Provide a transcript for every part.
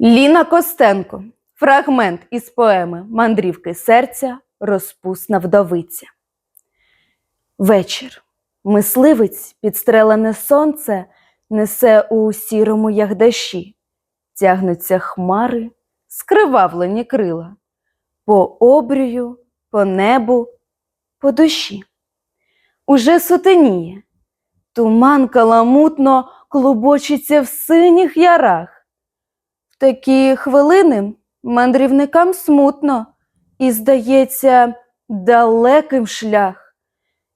Ліна Костенко. Фрагмент із поеми Мандрівки серця Розпусна вдовиця. Вечір. Мисливець, підстрелене сонце, несе у сірому ягдаші. Тягнуться хмари, скривавлені крила. По обрію, по небу, по душі. Уже сутеніє. Туман каламутно клубочиться в синіх ярах. Такі хвилини мандрівникам смутно і, здається, далеким шлях.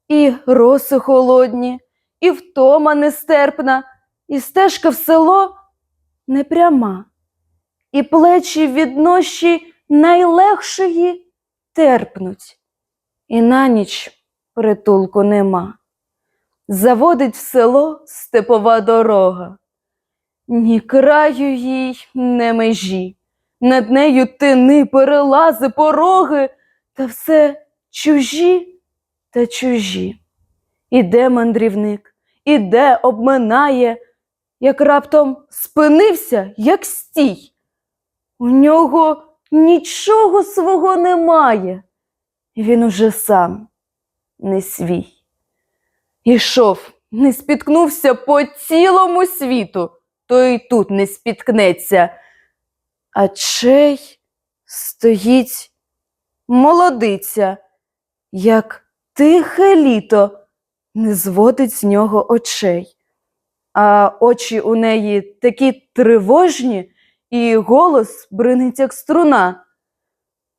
І роси холодні, і втома нестерпна, і стежка в село непряма, і плечі від ноші найлегшої терпнуть, і на ніч притулку нема. Заводить в село степова дорога. Ні краю їй, не межі, над нею тини, перелази, пороги, та все чужі та чужі. Іде мандрівник, іде, обминає, як раптом спинився, як стій. У нього нічого свого немає, і він уже сам не свій. Ішов, не спіткнувся по цілому світу, то й тут не спіткнеться. А чей стоїть молодиця, як тихе літо не зводить з нього очей. А очі у неї такі тривожні, і голос бринить, як струна.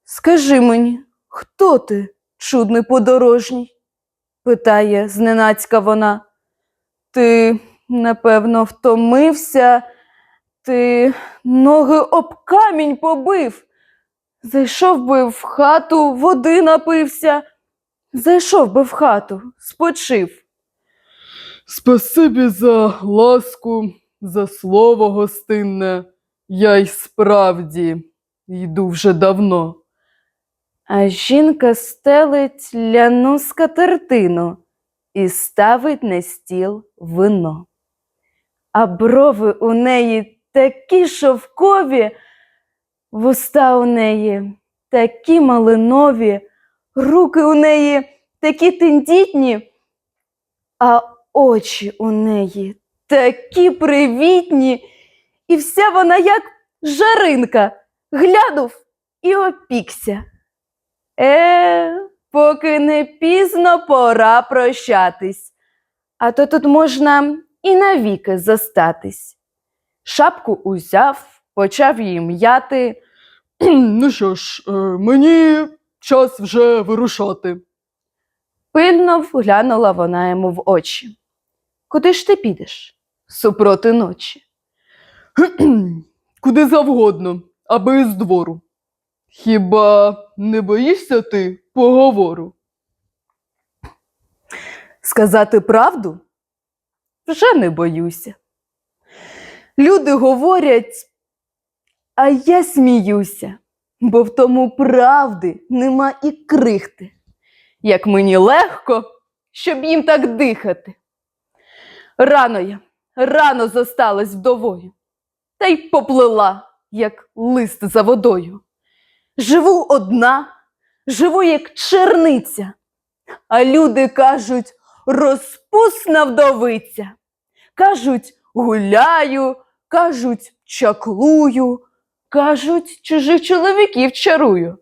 Скажи мені, хто ти, чудний подорожній? питає зненацька вона. Ти, напевно, втомився, ти ноги об камінь побив. Зайшов би в хату, води напився. Зайшов би в хату, спочив. Спасибі за ласку, за слово гостинне. Я й справді йду вже давно. А жінка стелить ляну скатертину і ставить на стіл вино. А брови у неї такі шовкові, вуста у неї такі малинові, руки у неї такі тендітні, а очі у неї такі привітні, і вся вона як жаринка, глянув і опікся. Е, поки не пізно пора прощатись, а то тут можна і навіки зостатись. Шапку узяв, почав її м'яти. Ну що ж, е, мені час вже вирушати. Пильно вглянула вона йому в очі. Куди ж ти підеш? Супроти ночі. Куди завгодно, аби з двору. Хіба не боїшся ти поговору? Сказати правду? Вже не боюся. Люди говорять, а я сміюся, бо в тому правди нема і крихти. Як мені легко, щоб їм так дихати. Рано я, рано зосталась вдовою, та й поплила, як лист за водою. Живу одна, живу як черниця, а люди кажуть, розпусна вдовиця. Кажуть, гуляю, кажуть, чаклую, кажуть, чужих чоловіків чарую.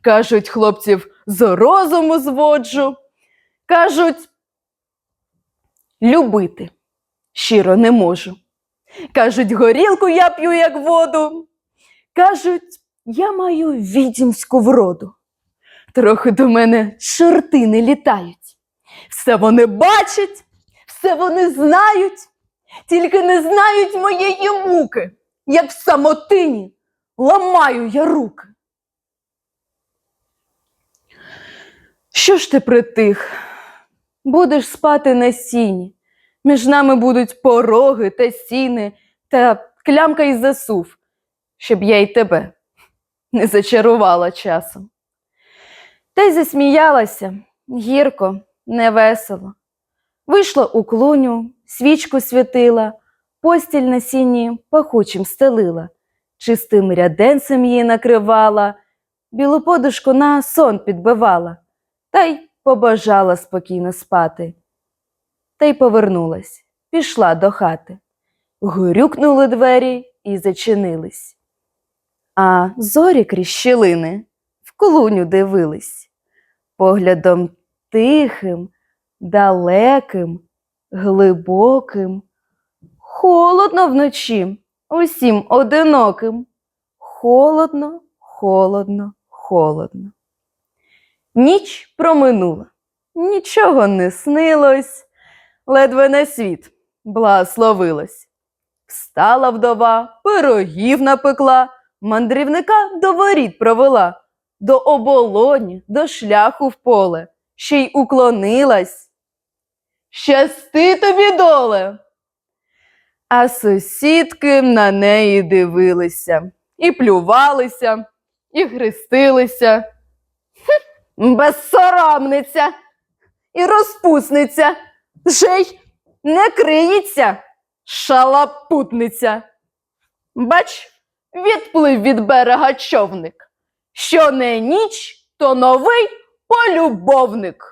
Кажуть, хлопців з розуму зводжу. Кажуть, любити щиро не можу. Кажуть, горілку я п'ю, як воду. Кажуть, я маю відьмську вроду. Трохи до мене чорти не літають. Все вони бачать, все вони знають, тільки не знають моєї муки, як в самотині ламаю я руки. Що ж ти притих? Будеш спати на сіні. Між нами будуть пороги та сіни, та клямка й засув, щоб я й тебе не зачарувала часом. Та й засміялася гірко, невесело. Вийшла у клуню, свічку світила, постіль на сіні пахучим стелила, чистим ряденцем її накривала, білу подушку на сон підбивала, та й побажала спокійно спати. Та й повернулась, пішла до хати. Гурюкнули двері і зачинились. А зорі крізь щілини в колуню дивились, поглядом тихим, далеким, глибоким. Холодно вночі, усім одиноким. Холодно, холодно, холодно. Ніч проминула, нічого не снилось, ледве на світ благословилось. Встала вдова, пирогів напекла, мандрівника до воріт провела, до оболоні, до шляху в поле, ще й уклонилась. Щасти тобі доле. А сусідки на неї дивилися, і плювалися, і хрестилися. Безсоромниця і розпусниця, ще й не криється, шалапутниця. Бач, відплив від берега човник. Що не ніч, то новий полюбовник.